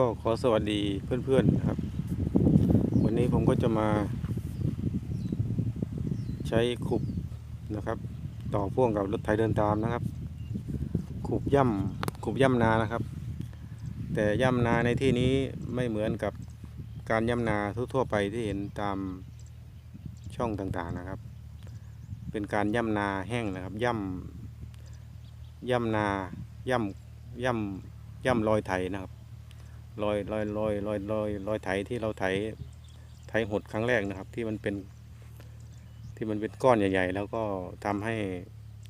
ก็ขอสวัสดีเพื่อนๆนะครับ วันนี้ผมก็จะมา ใช้ขุบนะครับ ต่อพ่วงกับรถไถเดินตามนะครับ ขุบย่ำขุบย่ำนานะครับ แต่ย่ำนาในที่นี้ไม่เหมือนกับการย่ำนาทั่วๆไปที่เห็นตามช่องต่างๆนะครับ เป็นการย่ำนาแห้งนะครับ ย่ำย่ำนาย่ำย่ำย่ำรอยไถนะครับ รอยรอยรอยรอยรอยรอยไถที่เราไถไถหดครั้งแรกนะครับ ที่มันเป็น ที่มันเป็นก้อนใหญ่ ๆ แล้วก็ทำให้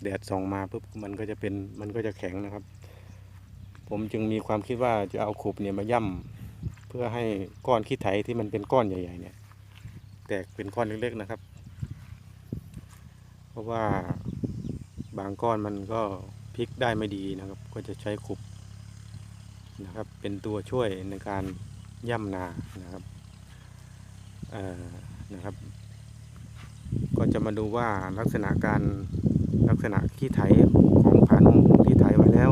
แดดส่องมาปุ๊บมันก็จะเป็นมันก็จะแข็งนะครับ ผมจึงมีความคิดว่าจะเอาขุบเนี่ยมาย่ำเพื่อให้ก้อนขี้ไถที่มันเป็นก้อนใหญ่ ๆ เนี่ย แตกเป็นก้อนเล็กๆนะครับ เพราะว่าบางก้อนมันก็พลิกได้ไม่ดีนะครับ ก็จะใช้ขุบ นะครับเป็นตัวช่วยในการย่ำนานะครับนะครับ ก็จะมาดูว่าลักษณะการลักษณะขี้ไถของผานงที่ไถไว้แล้ว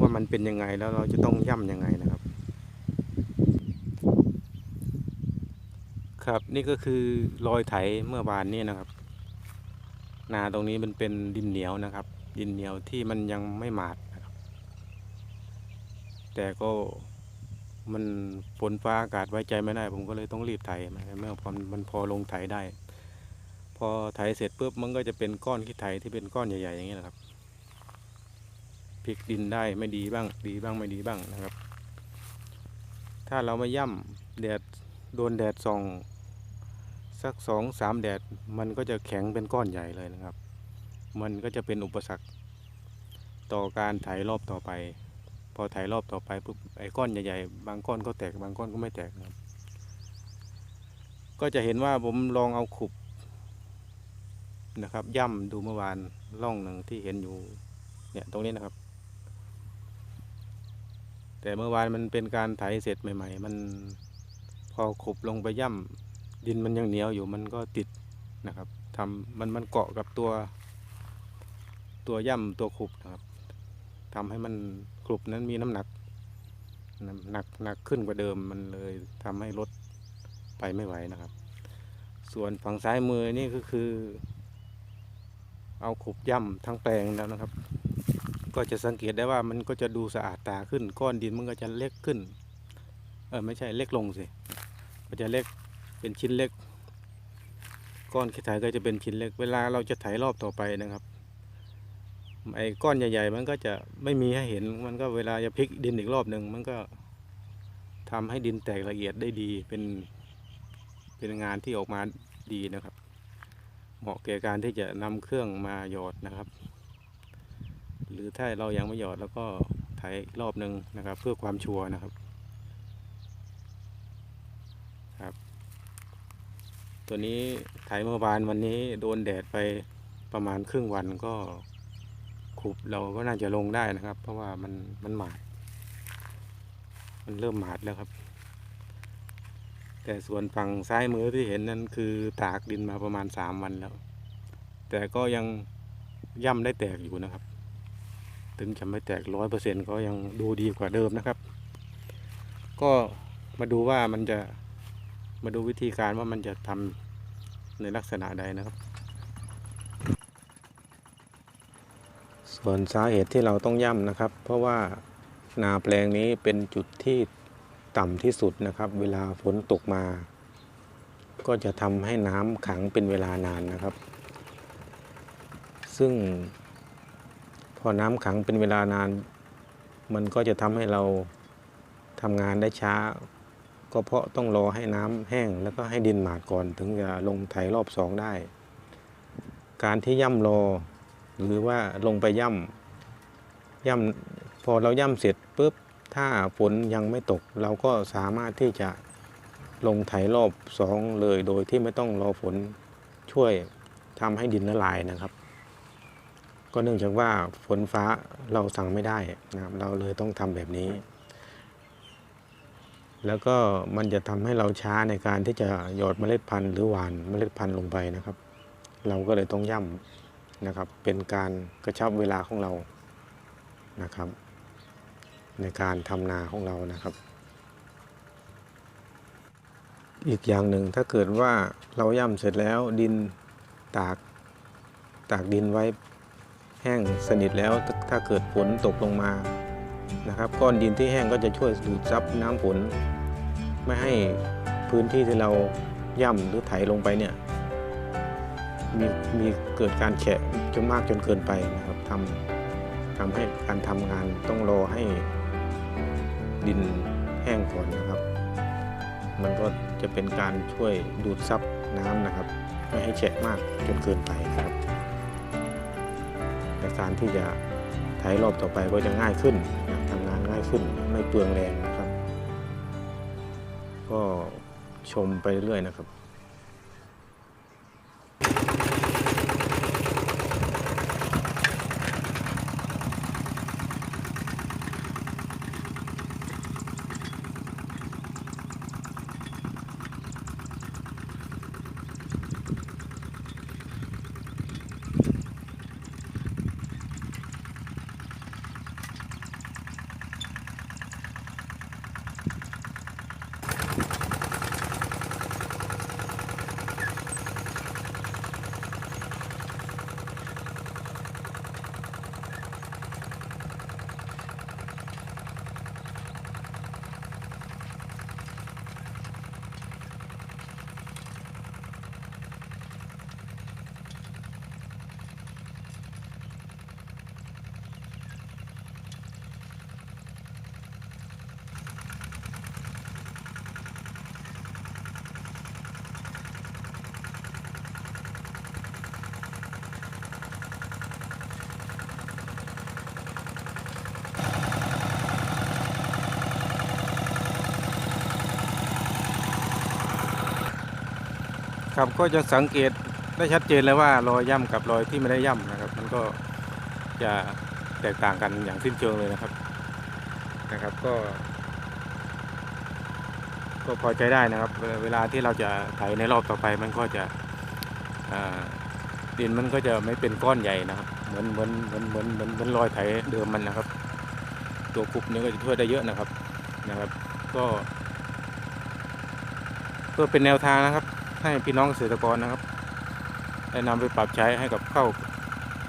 ว่ามันเป็นยังไงแล้วเราจะต้องย่ำยังไงนะครับ ครับนี่ก็คือรอยไถเมื่อวานนี้นะครับ นาตรงนี้มันเป็นดินเหนียวนะครับ ดินเหนียวที่มันยังไม่หมาด แต่ก็มันฝนฟ้าอากาศไว้ใจไม่ได้ ผมก็เลยต้องรีบไถมาเมื่อพอมันพอลงไถได้ พอไถเสร็จปุ๊บมันก็จะเป็นก้อนขี้ไถที่เป็นก้อนใหญ่ๆอย่างนี้นะครับพลิกดินได้ไม่ดีบ้าง ดีบ้างไม่ดีบ้างนะครับ ถ้าเราไม่ย่ำแดดโดนแดดส่อง สักสองสามแดดมันก็จะแข็งเป็นก้อนใหญ่เลยนะครับ มันก็จะเป็นอุปสรรค ต่อการไถรอบต่อไป พอถ่ายรอบต่อไปปุ๊บไอ้ก้อนใหญ่ๆบางก้อนก็แตกบางก้อนก็ไม่แตกนะครับ ก็จะเห็นว่าผมลองเอาขุบนะครับ ย่ำดูเมื่อวานร่องหนึ่งที่เห็นอยู่เนี่ยตรงนี้นะครับ แต่เมื่อวานมันเป็นการไถเสร็จใหม่ ๆ มันพอขุบลงไปย่ำดินมันยังเหนียวอยู่มันก็ติดนะครับทำมันมันเกาะกับตัวตัวย่ำตัวขุบนะครับ ทำให้มันกรุบนั้นมีน้ำหนักหนักหนักขึ้นกว่าเดิมมันเลยทำให้รถไปไม่ไหวนะครับ ส่วนฝั่งซ้ายมือนี่ก็คือ เอาขุบย่ำทั้งแปลงแล้วนะครับ ก็จะสังเกตได้ว่ามันก็จะดูสะอาดตาขึ้น ก้อนดินมันก็จะเล็กขึ้น เออไม่ใช่เล็กลงสิก็จะเล็กเป็นชิ้นเล็ก ก้อนขี้ไถก็จะเป็นชิ้นเล็ก เวลาเราจะไถรอบต่อไปนะครับ ไอ้ก้อนใหญ่ๆ มันก็จะไม่มีให้เห็น มันก็เวลาจะพลิกดินอีกรอบหนึ่งมันก็ทำให้ดินแตกละเอียดได้ดี เป็นเป็นงานที่ออกมาดีนะครับ เหมาะแก่การที่จะนำเครื่องมาหยอดนะครับ หรือถ้าเรายังไม่หยอดแล้วก็ไถรอบหนึ่งนะครับ เพื่อความชัวร์นะครับครับ ตัวนี้ไถเมื่อวานวันนี้โดนแดดไปประมาณครึ่งวันก็ ขุบเราก็น่าจะลงได้นะครับ เพราะว่ามันมันหมาด มันเริ่มหมาดแล้วครับ แต่ส่วนฝั่งซ้ายมือที่เห็นนั้นคือตากดินมาประมาณสามวันแล้ว แต่ก็ยังย่ำได้แตกอยู่นะครับ ถึงจะไม่แตกร้อยเปอร์เซ็นก็ยังดูดีกว่าเดิมนะครับ ก็มาดูว่ามันจะมาดูวิธีการว่ามันจะทำในลักษณะใดนะครับ ส่วนสาเหตุที่เราต้องย่ำนะครับ เพราะว่านาแปลงนี้เป็นจุดที่ต่ำที่สุดนะครับ เวลาฝนตกมา ก็จะทำให้น้ำขังเป็นเวลานานนะครับ ซึ่ง พอน้ำขังเป็นเวลานาน มันก็จะทำให้เราทำงานได้ช้า ก็เพราะต้องรอให้น้ำแห้งแล้วก็ให้ดินหมาดก่อนถึงจะลงไถรอบสองได้ การที่ย่ำรอ หรือว่าลงไปย่ำย่ำพอเราย่ำเสร็จปุ๊บถ้าฝนยังไม่ตก เราก็สามารถที่จะลงไถรอบสองเลยโดยที่ไม่ต้องรอฝนช่วยทำให้ดินละลายนะครับ ก็เนื่องจากว่าฝนฟ้าเราสั่งไม่ได้นะครับเราเลยต้องทำแบบนี้ แล้วก็มันจะทำให้เราช้าในการที่จะหยอดเมล็ดพันธุ์หรือหว่านเมล็ดพันธุ์ลงไปนะครับ เราก็เลยต้องย่ำ นะครับ เป็นการกระชับเวลาของเรานะครับ ในการทำนาของเรานะครับ อีกอย่างหนึ่งถ้าเกิดว่าเราย่ำเสร็จแล้วดินตากตากดินไว้แห้งสนิทแล้วถ้าเกิดฝนตกลงมานะครับ ก้อนดินที่แห้งก็จะช่วยดูดซับน้ำฝน ไม่ให้พื้นที่ที่เราย่ำหรือไถลงไปเนี่ย มีมีเกิดการแฉะจนมากจนเกินไปนะครับทำทำให้การทำงานต้องรอให้ดินแห้งก่อนนะครับ มันก็จะเป็นการช่วยดูดซับน้ำนะครับ ไม่ให้แฉะมากจนเกินไปนะครับในการที่จะไถรอบต่อไปก็จะง่ายขึ้นทำงานง่ายขึ้นไม่เปลืองแรงนะครับ ก็ชมไปเรื่อยนะครับ ครับก็จะสังเกตได้ชัดเจนเลยว่ารอยย่ำกับรอยที่ไม่ได้ย่ำนะครับ มันก็จะแตกต่างกันอย่างสิ้นเชิงเลยนะครับนะครับก็ ก็พอใจได้นะครับ เวลาที่เราจะไถในรอบต่อไปมันก็จะดินมันก็จะไม่เป็นก้อนใหญ่นะครับ เหมือนเหมือนเหมือนเหมือนเหมือนเหมือนรอยไถเดิมมันนะครับ ตัวกรุบนี้ก็จะช่วยได้เยอะนะครับนะครับ ก็เพื่อเป็นแนวทางนะครับ ให้พี่น้องเกษตรกรนะครับได้นำไปปรับใช้ให้กับเข้า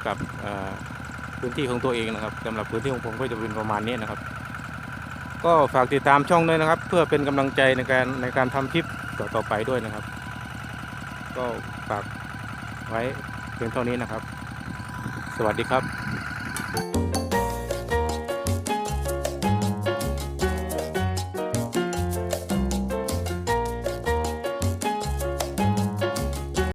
กับพื้นที่ของตัวเองนะครับสำหรับพื้นที่ของผมก็จะเป็นประมาณนี้นะครับ ก็ฝากติดตามช่องด้วยนะครับ เพื่อเป็นกำลังใจในการในการทำคลิปต่อต่อไปด้วยนะครับ ก็ฝากไว้เพียงเท่านี้นะครับ สวัสดีครับ